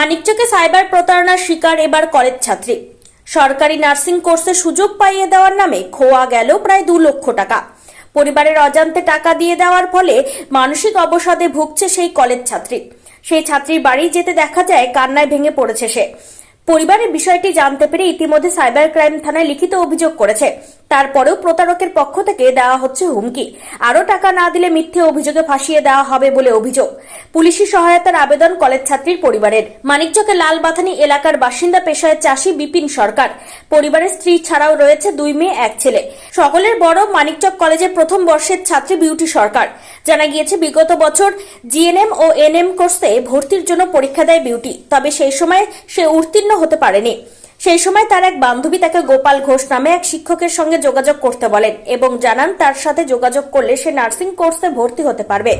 মানিকচকে cyber প্রতারণার শিকার এবার কলেজ ছাত্রী। সরকারি নার্সিং কোর্সে সুযোগ পাইয়ে দেওয়ার নামে খোয়া গেল প্রায় দু লক্ষ টাকা। পরিবারের অজান্তে টাকা দিয়ে দেওয়ার ফলে মানসিক অবসাদে ভুগছে সেই কলেজ ছাত্রী। সেই ছাত্রীর বাড়ি যেতে দেখা যায় কান্নায় ভেঙে পড়েছে সে। পরিবারের বিষয়টি জানতে পেরে ইতিমধ্যে সাইবার ক্রাইম থানায় লিখিত অভিযোগ করেছে। তারপরেও প্রতারকের পক্ষ থেকে দেওয়া হচ্ছে হুমকি। আরও টাকা না দিলে মিথ্যে অভিযোগে ফাঁসিয়ে দেওয়া হবে বলে অভিযোগ। পুলিশি সহায়তার আবেদন কলেজ ছাত্রীর পরিবারের। মানিকচকে লালবাথানি এলাকার বাসিন্দা পেশায় চাষী বিপিন সরকার। পরিবারের স্ত্রী ছাড়াও রয়েছে দুই মেয়ে, এক ছেলে। সকলের বড় মানিকচক কলেজের প্রথম বর্ষের ছাত্রী বিউটি সরকার। জানা গিয়েছে, বিগত বছর জিএনএম ও এনএম কোর্সে ভর্তির জন্য পরীক্ষা দেয় বিউটি। তবে সেই সময় সে উত্তীর্ণ হতে পারেনি। সেই সময় তার এক বান্ধবী তাকে গোপাল ঘোষ নামে এক শিক্ষকের সঙ্গে যোগাযোগ করতে বলেন এবং জানান তার সাথে যোগাযোগ করলে সে নার্সিং কোর্সে ভর্তি হতে পারবে।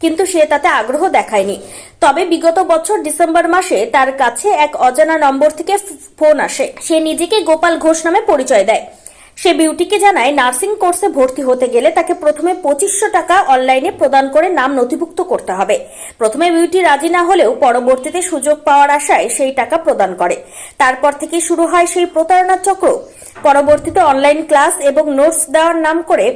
কিন্তু সে তাতে আগ্রহ দেখায়নি। তবে বিগত বছর ডিসেম্বর মাসে তার কাছে এক অজানা নম্বর থেকে ফোন আসে। সে নিজেকে গোপাল ঘোষ নামে পরিচয় দেয়। সে বিউটিকে জানায়, নার্সিং কোর্সে ভর্তি হতে গেলে তাকে প্রথমে পঁচিশশো টাকা অনলাইনে প্রদান করে নাম নথিভুক্ত করতে হবে। প্রথমে বিউটি রাজি না হলেও পরবর্তীতে সুযোগ পাওয়ার আশায় সেই টাকা প্রদান করে। তারপর থেকে শুরু হয় সেই প্রতারণার চক্র। পরবর্তীতে অনলাইন ক্লাস এবং নোটস দেওয়ার নাম করে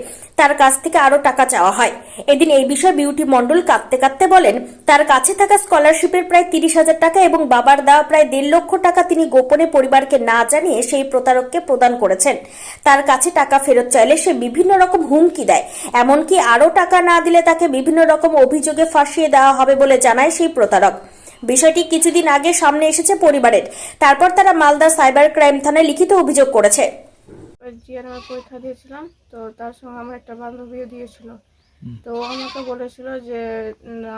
তার কাছ থেকে আরও টাকা চাওয়া হয়। এদিন এই বিষয়ে বিউটি মণ্ডল কাঁদতে কাঁদতে বলেন, তার কাছে থাকা স্কলারশিপের প্রায় তিরিশ হাজার টাকা এবং বাবার দেওয়া প্রায় দেড় লক্ষ টাকা তিনি গোপনে পরিবারকে না জানিয়ে সেই প্রতারককে প্রদান করেছেন। তার কাছে টাকা ফেরত চাইলে সে বিভিন্ন রকম হুমকি দেয়, এমনকি আরও টাকা না দিলে তাকে বিভিন্ন রকম অভিযোগে ফাঁসিয়ে দেওয়া হবে বলে জানায় সেই প্রতারক। বিষয়টি কিছুদিন আগে সামনে এসেছে পরিবারের। তারপর তারা মালদা সাইবার ক্রাইম থানায় লিখিত অভিযোগ করেছে। জিএনএম পরীক্ষা দিয়েছিলাম তো তার সঙ্গে আমার একটা বান্ধবীও দিয়েছিল। তো আমাকে বলেছিল যে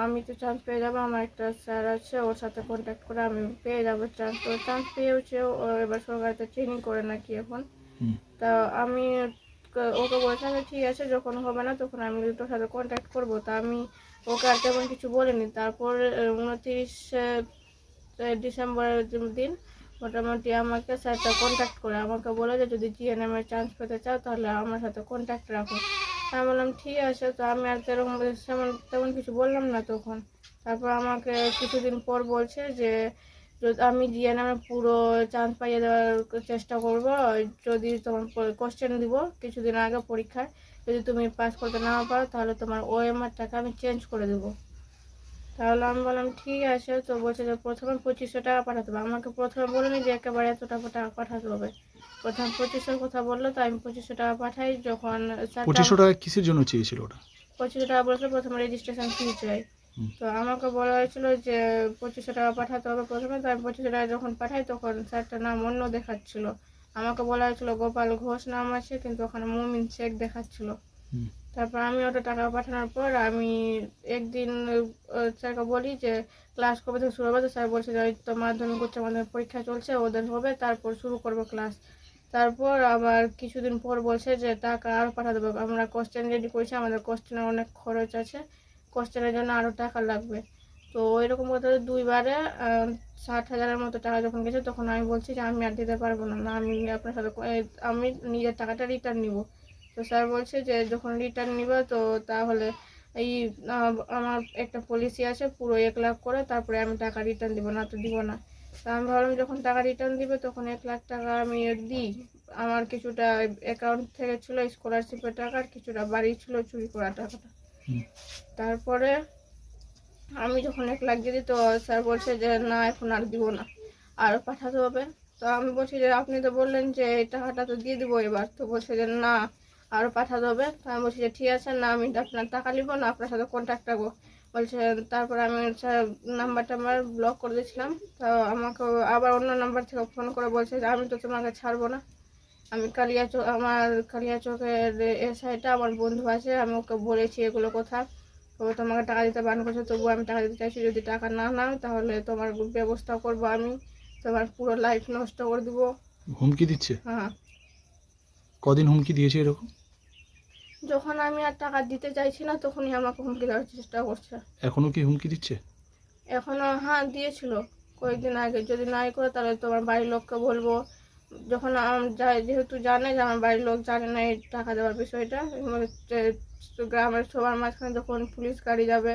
আমি তো চান্স পেয়ে যাব আমার একটা স্যার আছে ওর সাথে কন্ট্যাক্ট করে আমি পেয়ে যাব চান্স তো চান্স পেয়েওছে ও এবার সরকারিতে ট্রেনিং করে নাকি এখন। তা আমি ওকে বলেছিলাম ঠিক আছে যখন হবে না তখন আমি তোর সাথে কন্ট্যাক্ট করব। তা আমি ওকে আর তেমন কিছু বলিনি। তারপর উনত্রিশ ডিসেম্বরের দিন মোটামুটি আমাকে স্যারটা কন্ট্যাক্ট করে। আমাকে বলে যে, যদি জিএনএমের চান্স পেতে চাও, তাহলে আমার সাথে কন্ট্যাক্ট রাখো। আমি বললাম, ঠিক আছে। তো আমি আর তেরকম তেমন তেমন কিছু বললাম না তখন। তারপর আমাকে কিছুদিন পর বলছে যে যদি আমি জিএনএম এর পুরো চান্স পাইয়ে দেওয়ার চেষ্টা করব। যদি তোমার কোশ্চেন দিব কিছুদিন আগে পরীক্ষায় যদি তুমি পাস করতে না পারো তাহলে তোমার ওএমআর টাকা আমি চেঞ্জ করে দেবো। তাহলে আমি বললাম ঠিক আছে। তো বলছে যে প্রথমে পঁচিশশো টাকা পাঠাতে হবে। আমাকে প্রথমে বলেনি যে একেবারে এত টাকা টাকা পাঠাতে হবে। প্রথম পঁচিশশোর কথা বলল তো আমি পঁচিশশো টাকা পাঠাই যখন পঁচিশশো টাকা কিসের জন্য চেয়েছিল ওটা? পঁচিশশো টাকা বলেছিল প্রথমে রেজিস্ট্রেশন ফি চাই। তো আমাকে বলা হয়েছিল যে পঁচিশশো টাকা পাঠাতে হবে প্রথমে তো আমি পঁচিশশো টাকা যখন পাঠাই তখন স্যারটার নাম অন্য দেখাচ্ছিল। আমাকে বলা হয়েছিল গোপাল ঘোষ নাম আছে কিন্তু ওখানে মুমিন শেখ দেখাচ্ছিল। তারপর আমি ওটা টাকা পাঠানোর পর আমি একদিন স্যারকে বলি যে ক্লাস কবে থেকে শুরু হবে? তো স্যার বলছে যে ওই তো মাধ্যমিক উচ্চ মাধ্যমিক পরীক্ষা চলছে ওদের হবে তারপর শুরু করব ক্লাস। তারপর আবার কিছুদিন পর বলছে যে টাকা আরও পাঠাতে হবে। আমরা কোশ্চেন রেডি করেছি আমাদের কোশ্চেনের অনেক খরচ আছে। কোশ্চেনের জন্য আরও টাকা লাগবে। তো ওইরকম কথা দুইবারে ষাট হাজারের মতো টাকা যখন গেছে, তখন আমি বলছি যে আমি আর দিতে পারব না। না, আমি আপনার সাথে আমি নিজের টাকাটা রিটার্ন নিব। তো স্যার বলছে যে যখন রিটার্ন নিবে, তো তাহলে এই আমার একটা পলিসি আছে, পুরো এক লাখ করে, তারপরে আমি টাকা রিটার্ন দিব, না তো দিব না। তা আমি ভাবলাম যখন টাকা রিটার্ন দিবে, তখন এক লাখ টাকা আমি দিই। আমার কিছুটা অ্যাকাউন্ট থেকে ছিল স্কলারশিপের টাকা, আর কিছুটা বাড়ি ছিল চুরি করা টাকাটা। তারপরে আমি যখন এক লাখ দিই তো স্যার বলছে যে, না, এখন আর দিব না, আর পাঠাতে হবে। তো আমি বলছি যে, আপনি তো বললেন যে, এই টাকাটা তো দিয়ে দিব এবার। তো বলছে যে, না আরও পাঠাতে হবে। তো আমি বলছি যে, ঠিক আছে, না, আমি আপনার টাকা নিব না, আপনার সাথে কন্ট্যাক্ট রাখব। বলছে, তারপর আমি স্যার নাম্বারটা আমার ব্লক করে দিয়েছিলাম। তো আমাকে আবার অন্য নাম্বার থেকে ফোন করে বলছে যে, আমি তো তোমাকে ছাড়বো না। আমি কালিয়াচক আমার কালিয়াচকের এসআইটা আমার বন্ধু আছে আমি ওকে বলেছি এগুলো কথা। ও তোমাকে টাকা দিতে বারণ করছে তবুও আমি টাকা দিতে চাইছি যদি টাকা না নাও তাহলে তোমার ব্যবস্থা করব আমি। তোমার পুরো লাইফ নষ্ট করে দেবো। হুমকি দিচ্ছে? হ্যাঁ। কদিন হুমকি দিয়েছে এরকম? যখন আমি আর টাকা দিতে চাইছি না তখনই আমাকে হুমকি দেওয়ার চেষ্টা করছে। এখনও কি হুমকি দিচ্ছে? এখনও হ্যাঁ দিয়েছিল। কয়েকদিন আগে। যদি নাই করে তাহলে তোমার বাড়ির লোককে বলব। যখন যেহেতু জানে যে আমার বাড়ির লোক জানে না এই টাকা দেওয়ার বিষয়টা গ্রামের সবার মাঝখানে যখন পুলিশ গাড়ি যাবে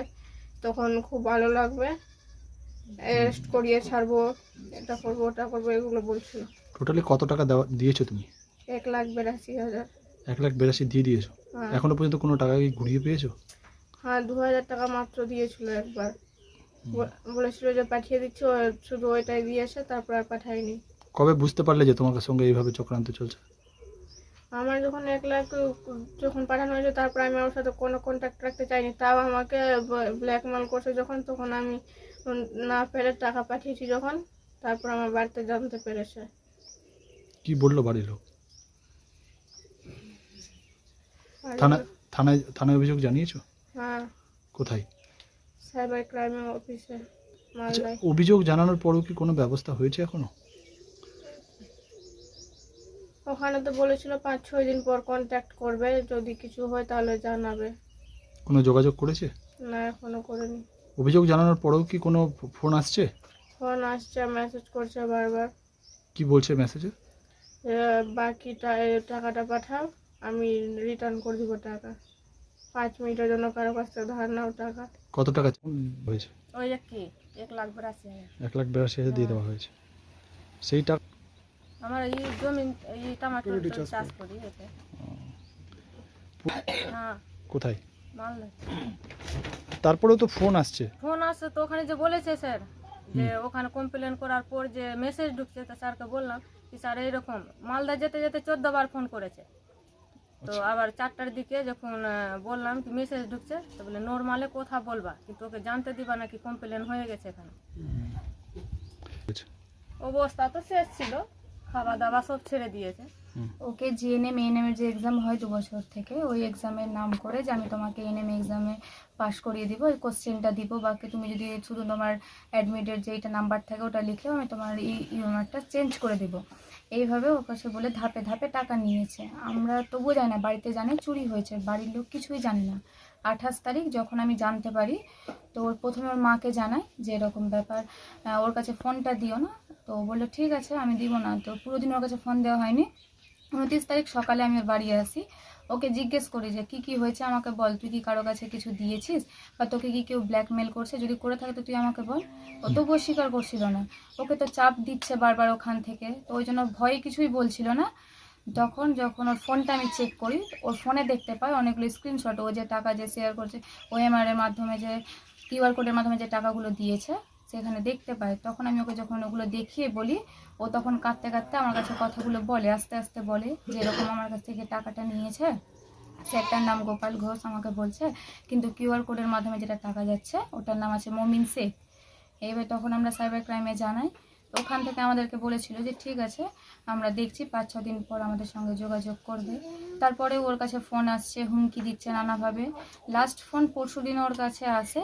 তখন খুব ভালো লাগবে। অ্যারেস্ট করিয়ে ছাড়বো এটা করব ওটা করব এগুলো বলছিল টোটালি কত টাকা দেওয়া দিয়েছ তুমি? এক লাখ বিরাশি হাজার। এক লাখ বিরাশি দিয়ে দিয়েছ? হ্যাঁ। এখনও পর্যন্ত কোনো টাকা কি ঘুরিয়ে পেয়েছ? হ্যাঁ দু হাজার টাকা মাত্র দিয়েছিল একবার। বলেছিল যে পাঠিয়ে দিচ্ছি শুধু ওইটাই দিয়ে দিয়েছে তারপর আর পাঠায়নি। কবে বুঝতে পারলে যে তোমার সঙ্গে এইভাবে চক্রান্ত চলছে? আমার যখন এক লাখ যখন পাঠানো হয়েছে তারপর আমি ওর সাথে কোনো কন্ট্যাক্ট রাখতে চাইনি। তাও আমাকে ব্ল্যাকমেল করছে যখন তখন আমি না পেরে টাকা পাঠিয়েছি যখন তারপর আমার বাড়িতে জানতে পেরেছে। কি বলল বাড়ির লোক? থানা থানায় থানায় অভিযোগ জানিয়েছো? হ্যাঁ। কোথায়? সাইবার ক্রাইম অফিসে অভিযোগ জানানোর পরও কি কোনো ব্যবস্থা হয়েছে এখনও? ওখানে তো বলেছিল পাঁচ ছয় দিন পর কন্ট্যাক্ট করবে যদি কিছু হয় তাহলে জানাবে। কোনো যোগাযোগ করেছে? না এখনও করেনি। অভিযোগ জানানোর পরেও কি কোনো ফোন আসছে? ফোন আসছে মেসেজ করছে বারবার। কি বলছে মেসেজে বাকি টা- টাকাটা পাঠাও আমি রিটার্ন করে দিব টাকা। পাঁচ মিনিটের জন্য কারও কাছ থেকে ধার নাও টাকা। কত টাকা হয়েছে? ওই কি এক লাখ বিরাশি হাজার। এক লাখ বিরাশি হাজার দিয়ে দেওয়া হয়েছে। সেই টাকা আমার এই জমি এই টমাটো চাষ করি। এতে। হ্যাঁ। কোথায়? মালদা তারপরেও তো ফোন আসছে। ফোন আসছে তো ওখানে যে বলেছে স্যার যে ওখানে কমপ্লেন করার পর যে মেসেজ ঢুকছে তো স্যারকে বললাম কি স্যার এইরকম মালদা যেতে যেতে চোদ্দ বার ফোন করেছে। তো আবার চারটার দিকে যখন বললাম কি মেসেজ ঢুকছে তো বলে নর্মালে কথা বলবা কিন্তু ওকে জানতে দিবা নাকি কমপ্লেন হয়ে গেছে এখানে। অবস্থা তো শেষ ছিল। খাওয়া দাওয়া সব ছেড়ে দিয়েছে। ওকে জিএনএম এএনএম এর যে এক্সাম হয় দু বছর থেকে ওই এক্সামের নাম করে যে আমি তোমাকে এএনএম এক্সামে পাস করিয়ে দিব ওই কোশ্চেনটা দিব। বাকি তুমি যদি শুধু তোমার অ্যাডমিটের যেইটা নাম্বার থাকে ওটা লিখলেও আমি তোমার এই ইউনারটা চেঞ্জ করে দিব। এইভাবে ওর কাছে বলে ধাপে ধাপে টাকা নিয়েছে। আমরা তবুও জানি না বাড়িতে জানে চুরি হয়েছে বাড়ির লোক কিছুই জানে না। আঠাশ তারিখ যখন আমি জানতে পারি, তো ওর প্রথমে ওর মাকে জানাই যে এরকম ব্যাপার। ওর কাছে ফোনটা দিও না। তো বলল, ঠিক আছে, আমি দিব না। তো পুরো দিন ওর কাছে ফোন দেওয়া হয়নি। উনত্রিশ তারিখ সকালে আমি ওর বাড়ি আসি। ওকে জিজ্ঞেস করি যে, কি কি হয়েছে? আমাকে বল, তুই কি কারও কাছে কিছু দিয়েছিস? বা তোকে কি কেউ ব্ল্যাকমেল করছে? যদি করে থাকে তো তুই আমাকে বল। ও তবুও স্বীকার করছিল না। ওকে তো চাপ দিচ্ছে বারবার ওখান থেকে। তো ওই জন্য ভয়ে কিছুই বলছিল না। তখন যখন ওর ফোনটা আমি চেক করি, ওর ফোনে দেখতে পাই অনেকগুলো স্ক্রিনশট ও যে টাকা যে শেয়ার করছে ওএমআর এর মাধ্যমে যে কিউআর কোডের মাধ্যমে যে টাকাগুলো দিয়েছে, সেখানে দেখতে পাই। তখন আমি ওকে যখন ওগুলো দেখিয়ে বলি, ও তখন কাঁদতে কাঁদতে আমার কাছে কথাগুলো বলে, আস্তে আস্তে বলে যে, এরকম আমার কাছ থেকে টাকাটা নিয়েছে স্যারটার নাম গোপাল ঘোষ আমাকে বলছে, কিন্তু কিউআর কোডের মাধ্যমে যেটা টাকা যাচ্ছে, ওটার নাম আছে মমিন শেখ। এইভাবে তখন আমরা সাইবার ক্রাইমে জানাই ওখান থেকে আমাদেরকে বলেছিল যে, ঠিক আছে, আমরা দেখছি, পাঁচ, ছ দিন পর আমাদের সঙ্গে যোগাযোগ করবে। তারপরে ওর কাছে ফোন আসছে, হুমকি দিচ্ছে নানাভাবে। লাস্ট ফোন পরশু দিন ওর কাছে আসে।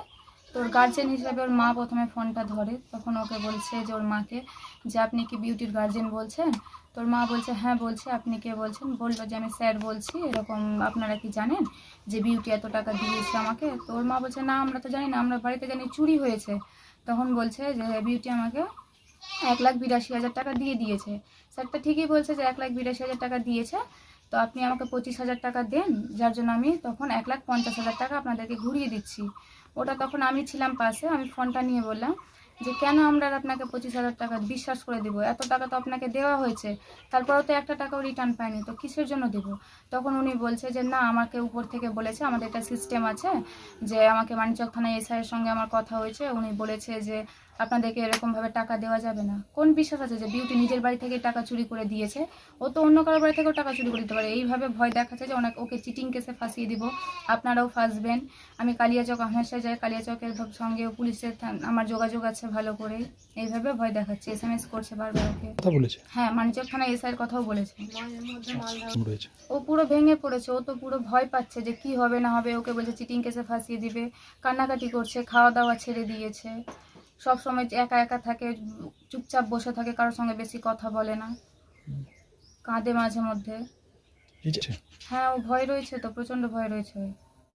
তোর গার্জেন হিসাবে ওর মা প্রথমে ফোনটা ধরে। তখন ওকে বলছে যে, ওর মাকে, যে আপনি কি বিউটির গার্জেন বলছেন? তোর মা বলছে হ্যাঁ বলছে। আপনি কে বলছেন? বলল যে, আমি স্যার বলছি। এরকম আপনারা কি জানেন যে বিউটি এত টাকা দিয়েছে আমাকে? তো ওর মা বলছে, না, আমরা তো জানি না। আমরা বাড়িতে জানি চুরি হয়েছে। তখন বলছে যে বিউটি আমাকে এক লাখ বিরাশি হাজার টাকা দিয়ে দিয়েছে। স্যারটা ঠিকই বলছে যে এক লাখ বিরাশি হাজার টাকা দিয়েছে। তো আপনি আমাকে পঁচিশ হাজার টাকা দেন, যার জন্য আমি তখন এক লাখ পঞ্চাশ হাজার টাকা আপনাদেরকে ঘুরিয়ে দিচ্ছি। ওটা তখন আমি ছিলাম পাশে, আমি ফোনটা নিয়ে বললাম যে কেন আমরা আপনাকে পঁচিশ হাজার টাকা বিশ্বাস করে দেবো? এত টাকা তো আপনাকে দেওয়া হয়েছে, তারপরেও তো একটা টাকাও রিটার্ন পাইনি, তো কিসের জন্য দেবো? তখন উনি বলছে যে না, আমাকে উপর থেকে বলেছে, আমাদের একটা সিস্টেম আছে যে আমাকে মানিচক থানায় এসআইয়ের সঙ্গে আমার কথা হয়েছে। উনি বলেছে যে আপনাদেরকে এরকমভাবে টাকা দেওয়া যাবে না। কোন বিশ্বাস আছে যে বিউটি নিজের বাড়ি থেকে টাকা চুরি করে দিয়েছে? ও তো অন্য কারোর বাড়ি থেকেও টাকা চুরি করে দিতে পারে। এইভাবে ভয় দেখাচ্ছে যে অনেক ওকে চিটিং কেসে ফাঁসিয়ে দিব। আপনারাও ফাঁসবেন। আমি কালিয়াচক হামেশা যাই। কালিয়াচকের সঙ্গে পুলিশের থান- আমার যোগাযোগ আছে ভালো করে। এইভাবে ভয় দেখাচ্ছে এস এম এস করছে বারবার ওকে। হ্যাঁ মানিচক থানায় এসআইয়ের কথাও বলেছে। ও পুরো ভেঙে পড়েছে। ও তো পুরো ভয় পাচ্ছে যে কি হবে না হবে। ওকে বলছে চিটিং কেসে ফাঁসিয়ে দিবে। কান্নাকাটি করছে খাওয়া দাওয়া ছেড়ে দিয়েছে। সব সময় একা একা থাকে চুপচাপ বসে থাকে কারোর সঙ্গে বেশি কথা বলে না। কাঁদে মাঝে মধ্যে। হ্যাঁ ও ভয় রয়েছে তো প্রচণ্ড ভয় রয়েছে।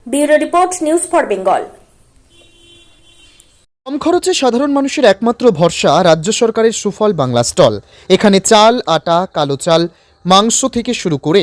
Bureau report news for Bengal. কম খরচে সাধারণ মানুষের একমাত্র ভরসা রাজ্য সরকারের সুফল বাংলা স্টল। এখানে চাল আটা কালো চাল মাংস থেকে শুরু করে